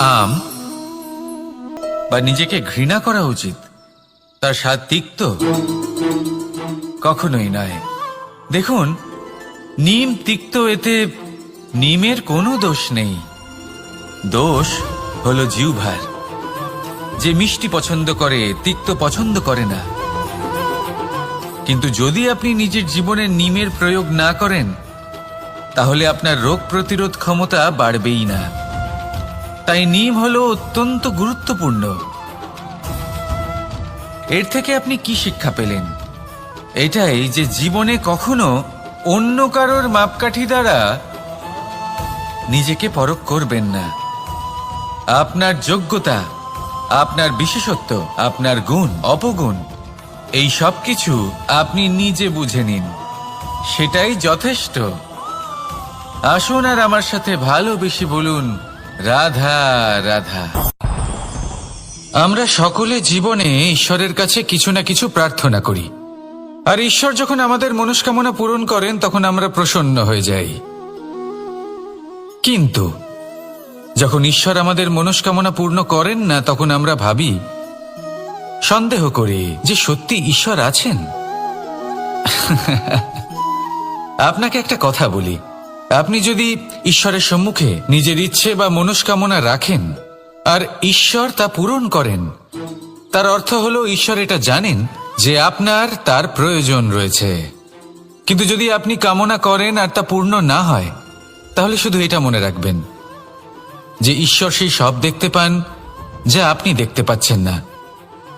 আম বা নিজেকে ঘৃণা করা উচিত, তার স্বাদ তিক্ত কখনোই নয়। দেখুন, নিম তিক্ত এতে নিমের কোনো দোষ নেই। দোষ হলো জিউভার যে মিষ্টি পছন্দ করে, তিক্ত পছন্দ করে না। কিন্তু যদি আপনি নিজের জীবনে নিমের প্রয়োগ না করেন, তাহলে আপনার রোগ প্রতিরোধ ক্ষমতা বাড়বেই না। তাই নিম হল অত্যন্ত গুরুত্বপূর্ণ। এর থেকে আপনি কি শিক্ষা পেলেন? এটাই যে জীবনে কখনো অন্য কারোর মাপকাঠি দ্বারা নিজেকে পরখ করবেন না। আপনার যোগ্যতা, আপনার বিশেষত্ব, আপনার গুণ, অপগুণ এই সব কিছু আপনি নিজে বুঝে নিন। সেটাই যথেষ্ট। আসুন আর আমার সাথে ভালোবেসে বলুন, রাধা রাধা। আমরা সকলে জীবনে ঈশ্বরের কাছে কিছু না কিছু প্রার্থনা করি। আর ঈশ্বর যখন আমাদের মনস্কামনা পূরণ করেন, তখন আমরা প্রসন্ন হয়ে যাই। কিন্তু, যখন ঈশ্বর আমাদের মনস্কামনা পূর্ণ করেন না, তখন আমরা ভাবি সন্দেহ করি যে সত্যি ঈশ্বর আছেন? আপনাকে একটা কথা বলি। আপনি যদি ঈশ্বরের সম্মুখে নিজের ইচ্ছে বা মনস্কামনা রাখেন, আর ঈশ্বর তা পূরণ করেন, তার অর্থ হলো ঈশ্বর এটা জানেন যে আপনার তার প্রয়োজন রয়েছে। কিন্তু যদি আপনি কামনা করেন আর তা পূর্ণ না হয়, তাহলে শুধু এটা মনে রাখবেন যে ঈশ্বর সেই সব দেখতে পান যা আপনি দেখতে পাচ্ছেন না।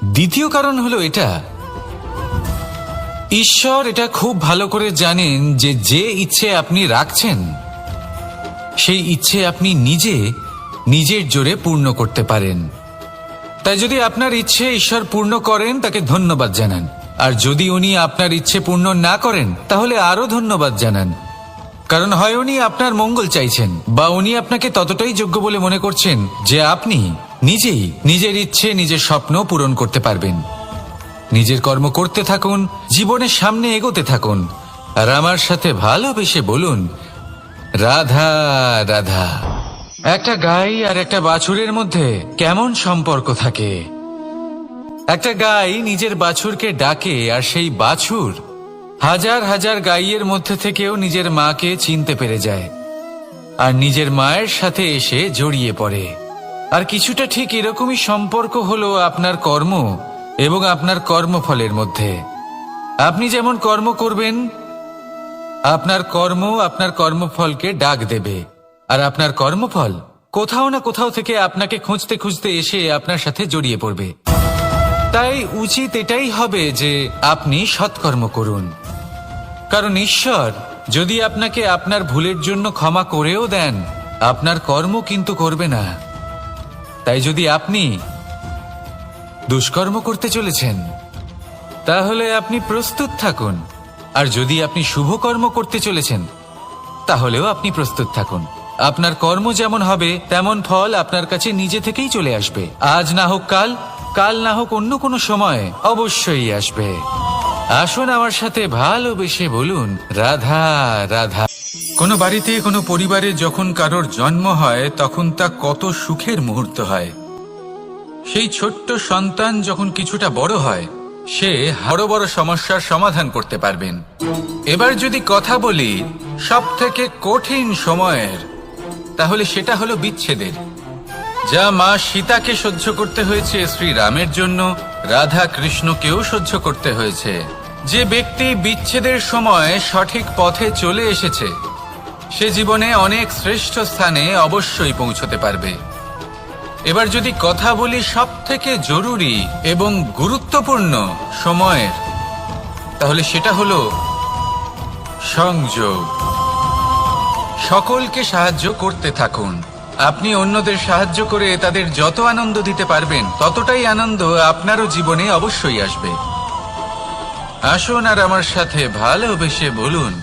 দ্বিতীয় কারণ হলো এটা। ঈশ্বর এটা খুব ভালো করে জানেন যে যে ইচ্ছে আপনি রাখছেন, সেই ইচ্ছে আপনি নিজে, নিজের জোরে পূর্ণ করতে পারেন। তাই যদি আপনার ইচ্ছে ঈশ্বর পূর্ণ করেন, তাকে ধন্যবাদ জানান। আর যদি উনি আপনার ইচ্ছে পূর্ণ না করেন, তাহলে আরও ধন্যবাদ জানান। কারণ হয় উনি আপনার মঙ্গল চাইছেন, বা উনি আপনাকে ততটাই যোগ্য বলে মনে করছেন যে আপনি নিজেই নিজের ইচ্ছে, নিজের স্বপ্ন পূরণ করতে পারবেন। নিজের কর্ম করতে থাকুন, জীবনের সামনে এগোতে থাকুন। আর আমার সাথে ভালোবেসে বলুন, রাধা রাধা। একটা গাই আর একটা বাছুরের মধ্যে কেমন সম্পর্ক থাকে? একটা গাই নিজের বাছুরকে ডাকে আর সেই বাছুর হাজার হাজার গাইয়ের মধ্যে থেকেও নিজের মাকে চিনতে পেরে যায়। আর নিজের মায়ের সাথে এসে জড়িয়ে পড়ে। আর কিছুটা ঠিক এরকমই সম্পর্ক হলো আপনার কর্ম এবং আপনার কর্মফলের মধ্যে। আপনি যেমন কর্ম করবেন, আপনার কর্ম আপনার কর্মফলকে ডাক দেবে। আর আপনার কর্মফল কোথাও না কোথাও থেকে আপনাকে খুঁজতে খুঁজতে এসে আপনার সাথে জড়িয়ে পড়বে। তাই উচিত এটাই হবে যে আপনি সৎকর্ম করুন। কারণ ঈশ্বর যদি আপনাকে আপনার ভুলের জন্য ক্ষমা করেও দেন, আপনার কর্ম কিন্তু করবে না। তাই যদি আপনি দুষ্কর্ম করতে চলেছেন, তাহলে আপনি প্রস্তুত থাকুন। আর যদি আপনি শুভ কর্ম করতে চলেছেন, তাহলেও আপনি প্রস্তুত থাকুন। আপনার কর্ম যেমন হবে, তেমন ফল আপনার কাছে নিজে থেকেই চলে আসবে। আজ না হোক কাল কাল না হোক অন্য কোনো সময় অবশ্যই আসবে। আসুন আমার সাথে ভালোবেসে বলুন, রাধা রাধা। কোনো বাড়িতে, কোনো পরিবারে যখন কারোর জন্ম হয়, তখন তা কত সুখের মুহূর্ত হয়। সেই ছোট্ট সন্তান যখন কিছুটা বড় হয়, সে বড় বড় সমস্যার সমাধান করতে পারবেন। এবার যদি কথা বলি সব থেকে কঠিন সময়ের, তাহলে সেটা হলো বিচ্ছেদের। যা মা সীতাকে সহ্য করতে হয়েছে শ্রী রামের জন্য রাধা কৃষ্ণকেও সহ্য করতে হয়েছে। যে ব্যক্তি বিচ্ছেদের সময় সঠিক পথে চলে এসেছে সে জীবনে অনেক শ্রেষ্ঠ স্থানে অবশ্যই পৌঁছতে পারবে। এবার যদি কথা বলি সব থেকে জরুরি এবং গুরুত্বপূর্ণ সময়ের, তাহলে সেটা হলো সংযোগ। সকলকে সাহায্য করতে থাকুন। আপনি অন্যদের সাহায্য করে তাদের যত আনন্দ দিতে পারবেন, ততটাই আনন্দ আপনারও জীবনে অবশ্যই আসবে। আসুন আর আমার সাথে ভালোবেসে বলুন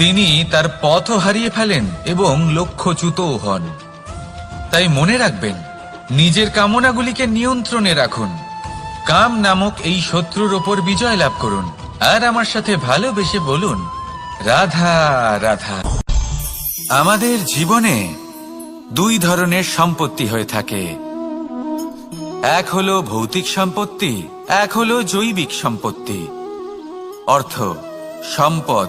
তিনি তার পথও হারিয়ে ফেলেন এবং লক্ষ্যচ্যুতও হন। তাই মনে রাখবেন, নিজের কামনাগুলিকে নিয়ন্ত্রণে রাখুন। কাম নামক এই শত্রুর ওপর বিজয় লাভ করুন। আর আমার সাথে ভালোবেসে বলুন, রাধা রাধা। আমাদের জীবনে দুই ধরনের সম্পত্তি হয়ে থাকে। এক হলো ভৌতিক সম্পত্তি, এক হলো জৈবিক সম্পত্তি। অর্থ, সম্পদ।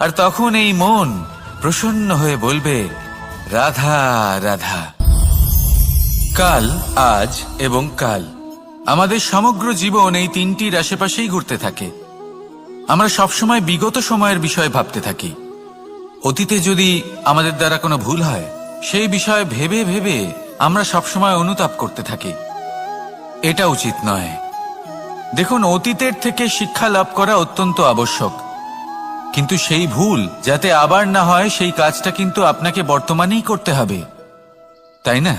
আর তখন এই মন প্রসন্ন হয়ে বলবে, রাধা রাধা, কাল, আজ এবং কাল, আমাদের সমগ্র জীবন এই তিনটির আশেপাশেই ঘুরতে থাকে। আমরা সবসময় বিগত সময়ের বিষয়ে ভাবতে থাকি। অতীতে যদি আমাদের দ্বারা কোনো ভুল হয়, সেই বিষয়ে ভেবে ভেবে আমরা সবসময় অনুতাপ করতে থাকি। এটা উচিত নয়। দেখুন, অতীতের থেকে শিক্ষা লাভ করা অত্যন্ত আবশ্যক। কিন্তু সেই ভুল, যাতে আবার না হয় সেই কাজটা কিন্তু আপনাকে বর্তমানেই করতে হবে। তাই না?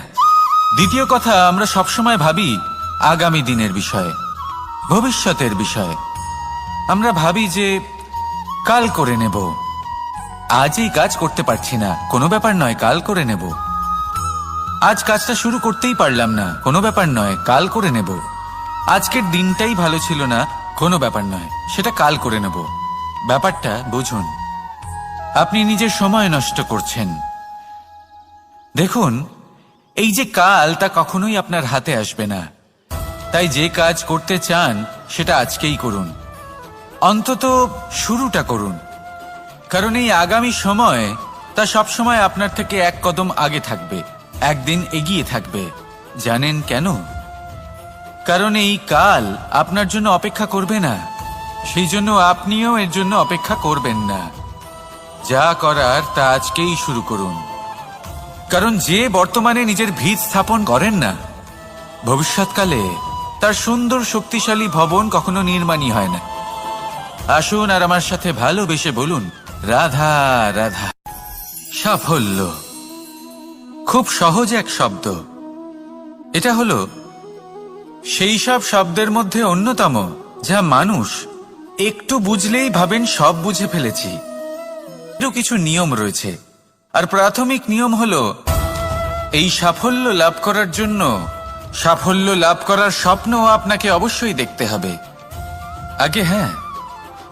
দ্বিতীয় কথা, আমরা সবসময় ভাবি আগামী দিনের বিষয়ে, ভবিষ্যতের বিষয়ে। আমরা ভাবি যে কাল করে নেব। আজ এই কাজ করতে পারছি না, কোনো ব্যাপার নয়, কাল করে নেব। আজ কাজটা শুরু করতেই পারলাম না, কোনো ব্যাপার নয়, কাল করে নেব। আজকের দিনটাই ভালো ছিল না, কোনো ব্যাপার নয়, সেটা কাল করে নেব। ব্যাপারটা বুঝুন। আপনি নিজের সময় নষ্ট করছেন। দেখুন, এই যে কাল তা কখনোই আপনার হাতে আসবে না। তাই যে কাজ করতে চান, সেটা আজকেই করুন। অন্তত শুরুটা করুন। কারণ এই আগামী সময়, তা সবসময় আপনার থেকে এক কদম আগে থাকবে, একদিন এগিয়ে থাকবে। জানেন কেন? কারণ এই কাল আপনার জন্য অপেক্ষা করবে না। সেই জন্য আপনিও এর জন্য অপেক্ষা করবেন না। যা করার তা আজকেই শুরু করুন। কারণ যে বর্তমানে নিজের ভিত স্থাপন করেন না, ভবিষ্যৎকালে তার সুন্দর শক্তিশালী ভবন কখনো নির্মাণই হয় না। আসুন আর আমার সাথে ভালোবেসে বলুন, রাধা রাধা। সাফল্য। খুব সহজ এক শব্দ। এটা হলো, সেই সব শব্দের মধ্যে অন্যতম, যা মানুষ একটু বুঝলেই ভাবেন, সব বুঝে ফেলেছি। এরও কিছু নিয়ম রয়েছে। আর প্রাথমিক নিয়ম হলো, এই সাফল্য লাভ করার জন্য, সাফল্য লাভ করার স্বপ্ন আপনাকে অবশ্যই দেখতে হবে। আগে হ্যাঁ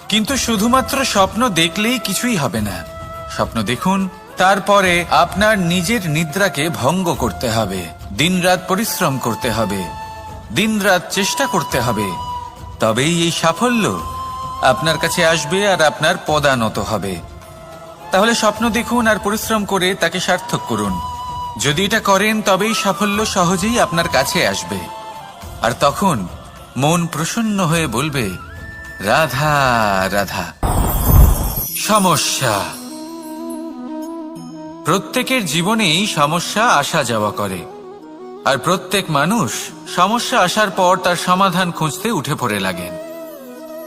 কিন্তু শুধুমাত্র স্বপ্ন দেখলেই কিছুই হবে না। স্বপ্ন দেখুন, তারপরে আপনার নিজের নিদ্রাকে ভঙ্গ করতে হবে। দিনরাত পরিশ্রম করতে হবে। দিনরাত চেষ্টা করতে হবে। তবেই এই সাফল্য আপনার কাছে আসবে আর আপনার পদানত হবে। তাহলে স্বপ্ন দেখুন আর পরিশ্রম করে তাকে সার্থক করুন। যদি এটা করেন, তবেই সাফল্য সহজেই আপনার কাছে আসবে। আর তখন মন প্রসন্ন হয়ে বলবে, রাধা রাধা। সমস্যা। প্রত্যেকের জীবনেই সমস্যা আসা যাওয়া করে। আর প্রত্যেক মানুষ সমস্যা আসার পর তার সমাধান খুঁজতে উঠে পড়ে লাগেন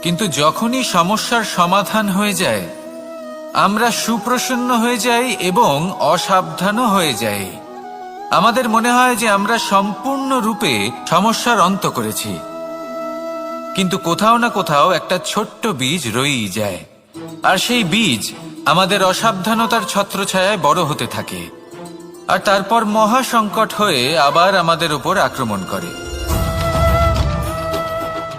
কিন্তু যখনই সমস্যার সমাধান হয়ে যায়, আমরা সুপ্রসন্ন হয়ে যাই এবং অসাবধানও হয়ে যাই। আমাদের মনে হয় যে আমরা সম্পূর্ণরূপে সমস্যার অন্ত করেছি। কিন্তু কোথাও না কোথাও একটা ছোট্ট বীজ রয়েই যায়। আর সেই বীজ আমাদের অসাবধানতার ছত্রছায়ায় বড় হতে থাকে। আর তারপর মহা সংকট হয়ে আবার আমাদের উপর আক্রমণ করে।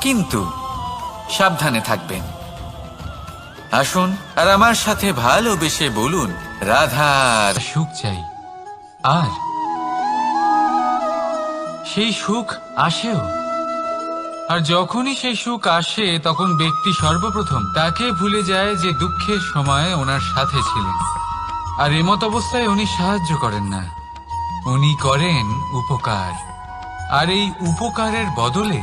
কিন্তু সাবধানে থাকবেন। আসুন আর আমার সাথে ভালোবেসে বলুন রাধার সুখ চাই। আর সেই সুখ আসেও। আর যখনই সেই সুখ আসে, তখন ব্যক্তি সর্বপ্রথম তাকে ভুলে যায় যে দুঃখের সময় ওনার সাথে ছিলেন। আর এমত অবস্থায় উনি সাহায্য করেন না। উনি করেন উপকার। আর এই উপকারের বদলে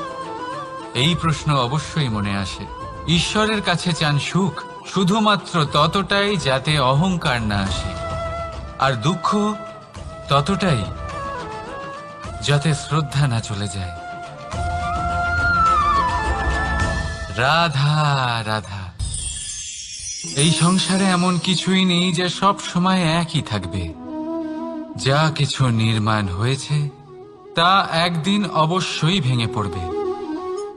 এই প্রশ্ন অবশ্যই মনে আসে। ঈশ্বরের কাছে চান সুখ, শুধুমাত্র ততটাই যাতে অহংকার না আসে। আর দুঃখ ততটাই যাতে শ্রদ্ধা না চলে যায়। রাধা রাধা। এই সংসারে এমন কিছুই নেই যে সব সময় একই থাকবে। যা কিছু নির্মাণ হয়েছে, তা একদিন অবশ্যই ভেঙে পড়বে।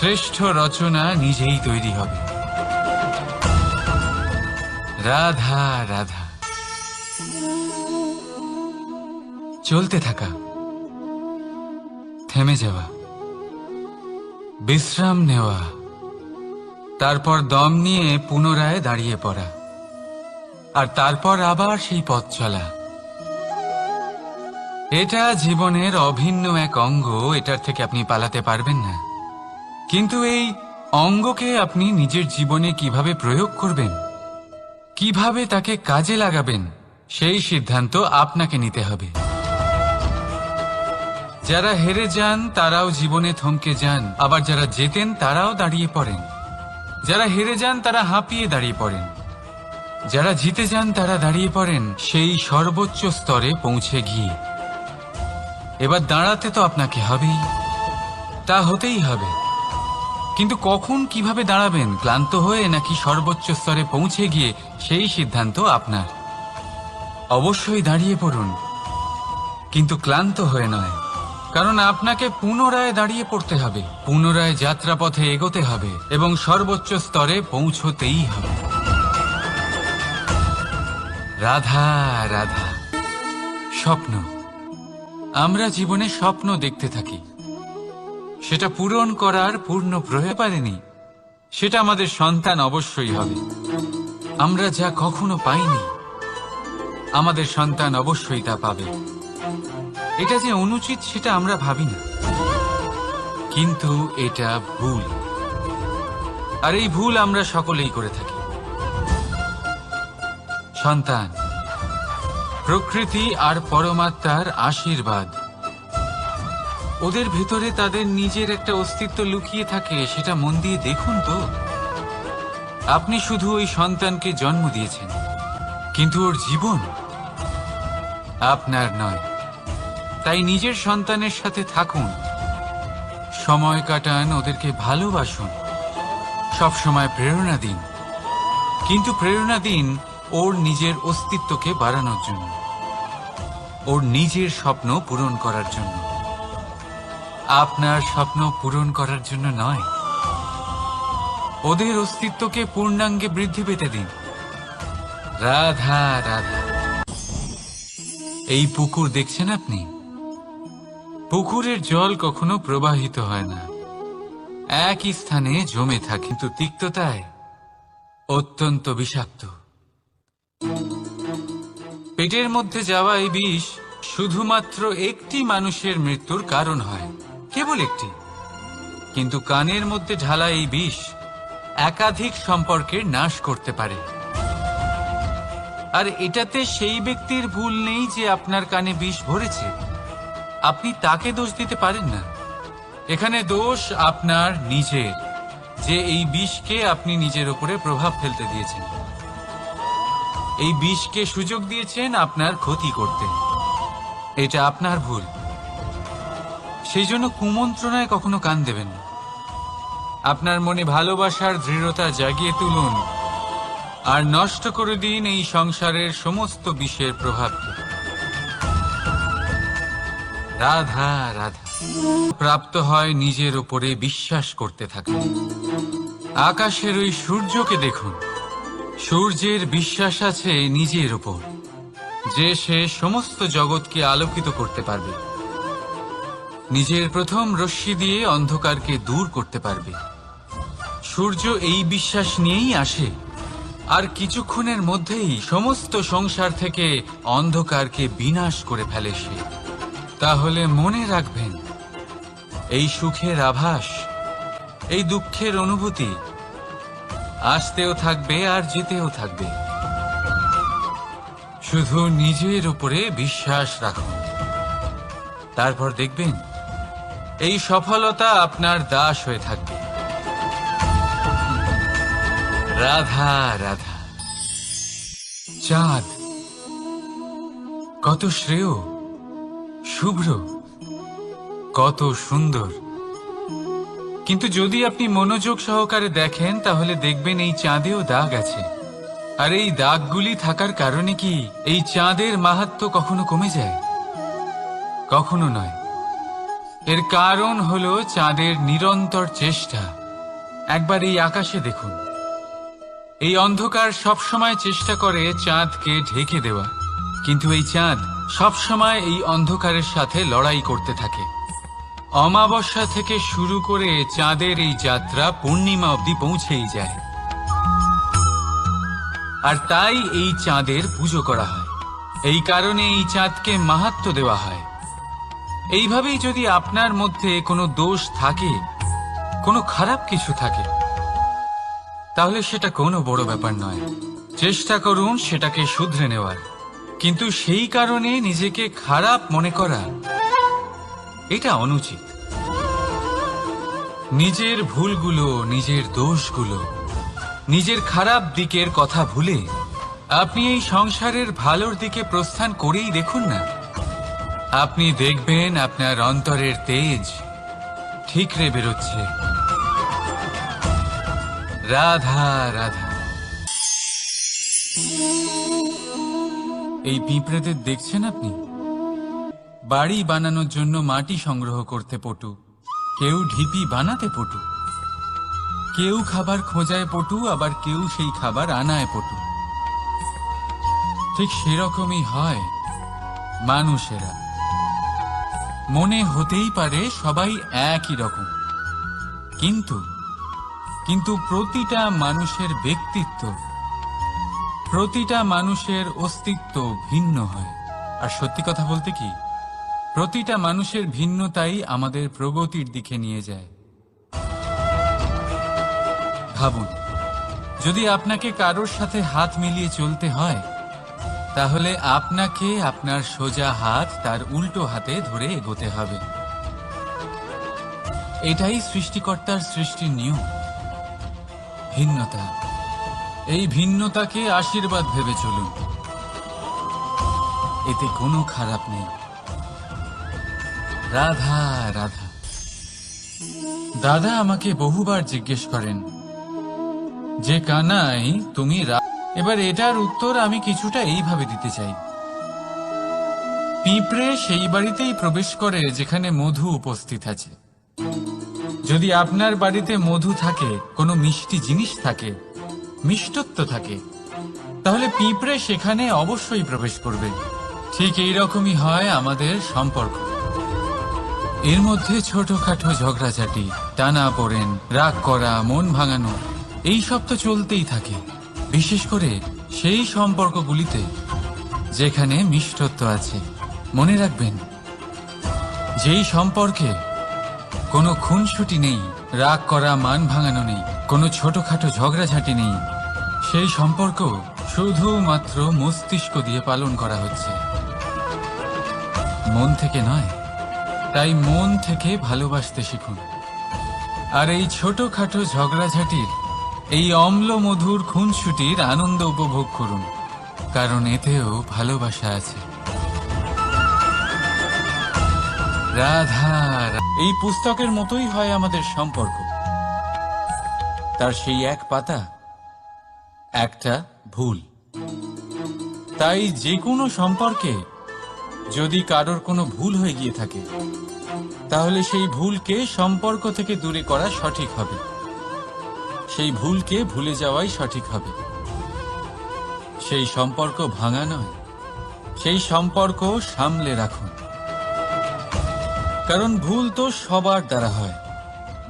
শ্রেষ্ঠ রচনা নিজেই তৈরি হবে। রাধা রাধা। চলতে থাকা। থেমে যাওয়া। বিশ্রাম নেওয়া। তারপর দম নিয়ে পুনরায় দাঁড়িয়ে পড়া। আর তারপর আবার সেই পথ চলা। এটা জীবনের অভিন্ন এক অঙ্গ, এটার থেকে আপনি পালাতে পারবেন না। কিন্তু এই অঙ্গকে আপনি নিজের জীবনে কীভাবে প্রয়োগ করবেন? কীভাবে তাকে কাজে লাগাবেন? সেই সিদ্ধান্ত আপনাকে নিতে হবে। যারা হেরে যান, তারাও জীবনে থমকে যান। আবার যারা জেতেন, তারাও দাঁড়িয়ে পড়েন। যারা হেরে যান, তারা হাঁপিয়ে দাঁড়িয়ে পড়েন। যারা জিতে যান, তারা দাঁড়িয়ে পড়েন। সেই সর্বোচ্চ স্তরে পৌঁছে গিয়ে। এবার দাঁড়াতে তো আপনাকে হবেই। তা হতেই হবে। কিন্তু কখন কীভাবে দাঁড়াবেন? ক্লান্ত হয়ে নাকি সর্বোচ্চ স্তরে পৌঁছে গিয়ে সেই সিদ্ধান্ত আপনার? অবশ্যই দাঁড়িয়ে পড়ুন। কিন্তু ক্লান্ত হয়ে নয়। কারণ আপনাকে পুনরায় দাঁড়িয়ে পড়তে হবে। পুনরায় যাত্রাপথে এগোতে হবে এবং সর্বোচ্চ স্তরে পৌঁছতেই হবে। রাধা রাধা। স্বপ্ন। আমরা জীবনে স্বপ্ন দেখতে থাকি। সেটা পূরণ করার পূর্ণ প্রয়োগ পারেনি। সেটা আমাদের সন্তান অবশ্যই হবে। আমরা যা কখনো পাইনি, আমাদের সন্তান অবশ্যই তা পাবে। এটা যে অনুচিত, সেটা আমরা ভাবি না কিন্তু এটা ভুল। আর এই ভুল আমরা সকলেই করে থাকি। সন্তান, প্রকৃতি আর পরমাত্মার আশীর্বাদ। ওদের ভেতরে তাদের নিজের একটা অস্তিত্ব লুকিয়ে থাকে, সেটা মন দিয়ে দেখুন তো। আপনি শুধু ওই সন্তানকে জন্ম দিয়েছেন, কিন্তু ওর জীবন আপনার নয়। তাই নিজের সন্তানের সাথে থাকুন, সময় কাটান, ওদেরকে ভালোবাসুন সব সময় প্রেরণা দিন। কিন্তু প্রেরণা দিন ওর নিজের অস্তিত্বকে বাড়ানোর জন্য, ওর নিজের স্বপ্ন পূরণ করার জন্য। আপনার স্বপ্ন পূরণ করার জন্য নয়। ওদের অস্তিত্বকে পূর্ণাঙ্গে বৃদ্ধি পেতে দিন। রাধা রাধা। এই পুকুর দেখছেন আপনি? পুকুরের জল কখনো প্রবাহিত হয় না। একই স্থানে জমে থাকে, কিন্তু তিক্ততায় অত্যন্ত বিষাক্ত। পেটের মধ্যে যাওয়া এই বিষ শুধুমাত্র একটি মানুষের মৃত্যুর কারণ হয়। কেবল একটি। কিন্তু কানের মধ্যে ঢালা এই বিষ একাধিক সম্পর্কের নাশ করতে পারে। আর এটাতে সেই ব্যক্তির ভুল নেই যে আপনার কানে বিষ ভরেছে। আপনি তাকে দোষ দিতে পারেন না। এখানে দোষ আপনার নিজের, যে এই বিষকে আপনি নিজের উপরে প্রভাব ফেলতে দিয়েছেন। এই বিষকে সুযোগ দিয়েছেন আপনার ক্ষতি করতে। এটা আপনার ভুল। সেই জন্য কুমন্ত্রণায় কখনো কান দেবেন না। আপনার মনে ভালোবাসার দৃঢ়তা জাগিয়ে তুলুন আর নষ্ট করে দিন এই সংসারের সমস্ত বিষের প্রভাবকে রাধা রাধা। প্রাপ্ত হয় নিজের উপরে বিশ্বাস করতে থাকে। আকাশের ওই সূর্যকে দেখুন। সূর্যের বিশ্বাস আছে নিজের ওপর যে সে সমস্ত জগৎকে আলোকিত করতে পারবে। নিজের প্রথম রশ্মি দিয়ে অন্ধকারকে দূর করতে পারবে। সূর্য এই বিশ্বাস নিয়েই আসে। আর কিছুক্ষণের মধ্যেই সমস্ত সংসার থেকে অন্ধকারকে বিনাশ করে ফেলে সে। তাহলে মনে রাখবেন, এই সুখের আভাস, এই দুঃখের অনুভূতি আসতেও থাকবে আর যেতেও থাকবে। শুধু নিজের উপরে বিশ্বাস রাখুন। তারপর দেখবেন এই সফলতা আপনার দাস হয়ে থাকবে। রাধা রাধা। চাঁদ, কত শ্রেয়, শুভ্র, কত সুন্দর। কিন্তু যদি আপনি মনোযোগ সহকারে দেখেন, তাহলে দেখবেন এই চাঁদেও দাগ আছে। আর এই দাগগুলি থাকার কারণে কি এই চাঁদের মাহাত্ম কখনো কমে যায়? কখনো নয়। এর কারণ হল চাঁদের নিরন্তর চেষ্টা। একবার এই আকাশে দেখুন। এই অন্ধকার সবসময় চেষ্টা করে চাঁদকে ঢেকে দেওয়া। কিন্তু এই চাঁদ সবসময় এই অন্ধকারের সাথে লড়াই করতে থাকে। অমাবস্যা থেকে শুরু করে চাঁদের এই যাত্রা পূর্ণিমা অবধি পৌঁছেই যায়। আর তাই এই চাঁদের পুজো করা হয়। এই কারণে এই চাঁদকে মাহাত্ম দেওয়া হয়। এইভাবেই যদি আপনার মধ্যে কোনো দোষ থাকে, কোনো খারাপ কিছু থাকে, তাহলে সেটা কোনো বড় ব্যাপার নয়। চেষ্টা করুন সেটাকে শুধরে নেওয়ার। কিন্তু সেই কারণে নিজেকে খারাপ মনে করা, এটা অনুচিত। নিজের ভুলগুলো, নিজের দোষগুলো, নিজের খারাপ দিকের কথা ভুলে, আপনি এই সংসারের ভালোর দিকে প্রস্থান করেই দেখুন না। আপনি দেখবেন আপনার অন্তরের তেজ ঠিকরে বেরোচ্ছে। রাধা রাধা। এই পিঁপড়েদের দেখছেন আপনি? বাড়ি বানানোর জন্য মাটি সংগ্রহ করতে পটু। কেউ ঢিপি বানাতে পটু। কেউ খাবার খোঁজায় পটু, আবার কেউ সেই খাবার আনায় পটু। ঠিক সেরকমই হয় মানুষেরা। মনে হতেই পারে সবাই একই রকম। কিন্তু কিন্তু প্রতিটা মানুষের ব্যক্তিত্ব, প্রতিটা মানুষের অস্তিত্ব ভিন্ন হয়। আর সত্যি কথা বলতে কি, প্রতিটা মানুষের ভিন্নতাই আমাদের প্রগতির দিকে নিয়ে যায়। ভাবুন, যদি আপনাকে কারোর সাথে হাত মিলিয়ে চলতে হয় তাহলে আপনাকে আপনার সোজা হাত তার উল্টো হাতে ধরে এগোতে হবে। এটাই সৃষ্টিকর্তার সৃষ্টির নিয়ম। ভিন্নতা। এই ভিন্নতাকে আশীর্বাদ ভেবে চলুন। এতে কোনো খারাপ নেই। রাধা রাধা। দাদা আমাকে বহুবার জিজ্ঞেস করেন, যে কানাই, তুমি রা- এবার এটার উত্তর আমি কিছুটা এইভাবে দিতে চাই। পিঁপড়ে সেই বাড়িতেই প্রবেশ করে যেখানে মধু উপস্থিত আছে। যদি আপনার বাড়িতে মধু থাকে, কোনো মিষ্টি জিনিস থাকে, মিষ্টত্ব থাকে, তাহলে পিঁপড়ে সেখানে অবশ্যই প্রবেশ করবে। ঠিক এই রকমই হয় আমাদের সম্পর্ক। এর মধ্যে ছোটখাটো ঝগড়াঝাটি, টানা পড়েন, রাগ করা, মন ভাঙানো এই সব তো চলতেই থাকে। বিশেষ করে সেই সম্পর্কগুলিতে যেখানে মিষ্টত্ব আছে, মনে রাখবেন, যেই সম্পর্কে কোনো খুনসুটি নেই, রাগ করা, মান ভাঙানো নেই, কোনো ছোটখাটো ঝগড়াঝাঁটি নেই, সেই সম্পর্ক শুধুমাত্র মস্তিষ্ক দিয়ে পালন করা হচ্ছে। মন থেকে নয়, তাই মন থেকে ভালোবাসতে শিখুন। আর এই ছোটখাটো ঝগড়াঝাটির এই অম্ল মধুর খুনসুটির আনন্দ উপভোগ করুন, কারণ এতেও ভালোবাসা আছে। রাধা। এই পুস্তকের মতোই হয় আমাদের সম্পর্ক। তার সেই এক পাতা, একটা ভুল। তাই যে কোনো সম্পর্কে যদি কারোর কোনো ভুল হয়ে গিয়ে থাকে, তাহলে সেই ভুলকে সম্পর্ক থেকে দূরে করা সঠিক হবে। সেই ভুলকে ভুলে যাওয়াই সঠিক হবে। সেই সম্পর্ক ভাঙা নয়, সেই সম্পর্ক সামলে রাখুন। কারণ ভুল তো সবার দ্বারা হয়।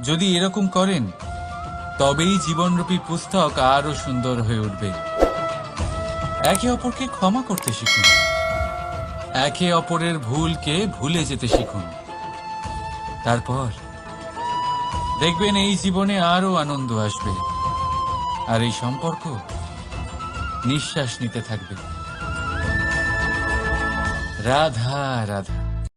যদি এরকম করেন, তবেই জীবনরূপী পুস্তক আরও সুন্দর হয়ে উঠবে। একে অপরকে ক্ষমা করতে শিখুন। একে অপরের ভুলকে ভুলে যেতে শিখুন। তারপর দেখবেন এই জীবনে আরও আনন্দ আসবে। আর এই সম্পর্ক নিঃশ্বাস নিতে থাকবে। রাধা রাধা।